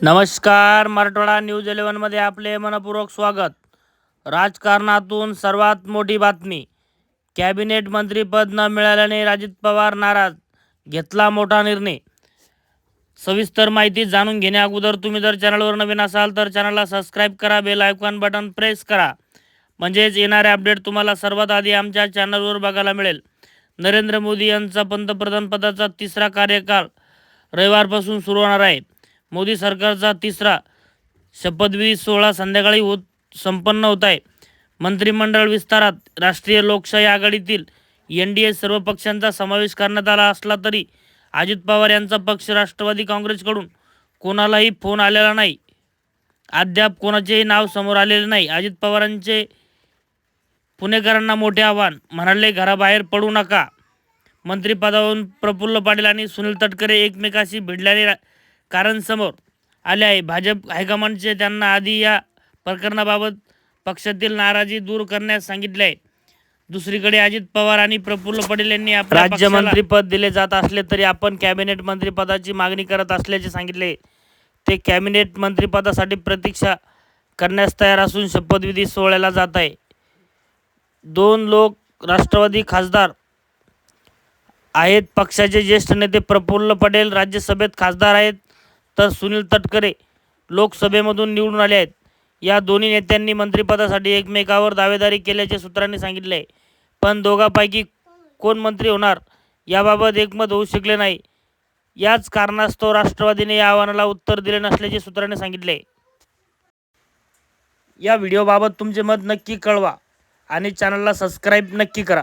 नमस्कार मराठवाडा न्यूज इलेव्हनमध्ये आपले मनपूर्वक स्वागत. राजकारणातून सर्वात मोठी बातमी कॅबिनेट मंत्रीपद न मिळाल्याने अजित पवार नाराज घेतला मोठा निर्णय. सविस्तर माहिती जाणून घेण्या अगोदर तुम्ही जर चॅनलवर नवीन असाल तर चॅनलला सबस्क्राईब करा बेल आयकॉन बटन प्रेस करा. म्हणजेच येणारे अपडेट तुम्हाला सर्वात आधी आमच्या चॅनलवर बघायला मिळेल. नरेंद्र मोदी यांचा पंतप्रधानपदाचा तिसरा कार्यकाळ रविवारपासून सुरू होणार आहे. मोदी सरकारचा तिसरा शपथविधी सोहळा संध्याकाळी होत संपन्न होत आहे. मंत्रिमंडळ विस्तारात राष्ट्रीय लोकशाही आघाडीतील एन डी ए सर्व पक्षांचा समावेश करण्यात आला असला तरी अजित पवार यांचा पक्ष राष्ट्रवादी काँग्रेसकडून कोणालाही फोन आलेला नाही. अद्याप कोणाचेही नाव समोर आलेले नाही. अजित पवारांचे पुणेकरांना मोठे आव्हान. म्हणाले घराबाहेर पडू नका. मंत्रिपदावरून प्रफुल्ल पाटील आणि सुनील तटकरे एकमेकाशी भिडल्याने रा- कारण समोर आले आहे. भाजप हायकमांडचे त्यांना आधी या प्रकरणाबाबत पक्षातील नाराजी दूर करण्यास सांगितले आहे. दुसरीकडे अजित पवार आणि प्रफुल्ल पटेल यांनी राज्यमंत्रीपद दिले जात असले तरी आपण कॅबिनेट मंत्रिपदाची मागणी करत असल्याचे सांगितले. ते कॅबिनेट मंत्रिपदासाठी प्रतीक्षा करण्यास तयार असून शपथविधी सोहळ्याला जात आहे. दोन लोक राष्ट्रवादी खासदार आहेत. पक्षाचे ज्येष्ठ नेते प्रफुल्ल पटेल राज्यसभेत खासदार आहेत. तर सुनील तटकरे लोकसभेमधून निवडून आले आहेत. या दोन्ही नेत्यांनी मंत्रिपदासाठी एकमेकावर दावेदारी केल्याचे सूत्रांनी सांगितले आहे. पण दोघांपैकी कोण मंत्री होणार याबाबत एकमत होऊ शकले नाही. याच कारणास्तव राष्ट्रवादीने या आव्हानाला उत्तर दिले नसल्याचे सूत्रांनी सांगितले या व्हिडिओबाबत तुमचे मत नक्की कळवा आणि चॅनलला सबस्क्राईब नक्की करा.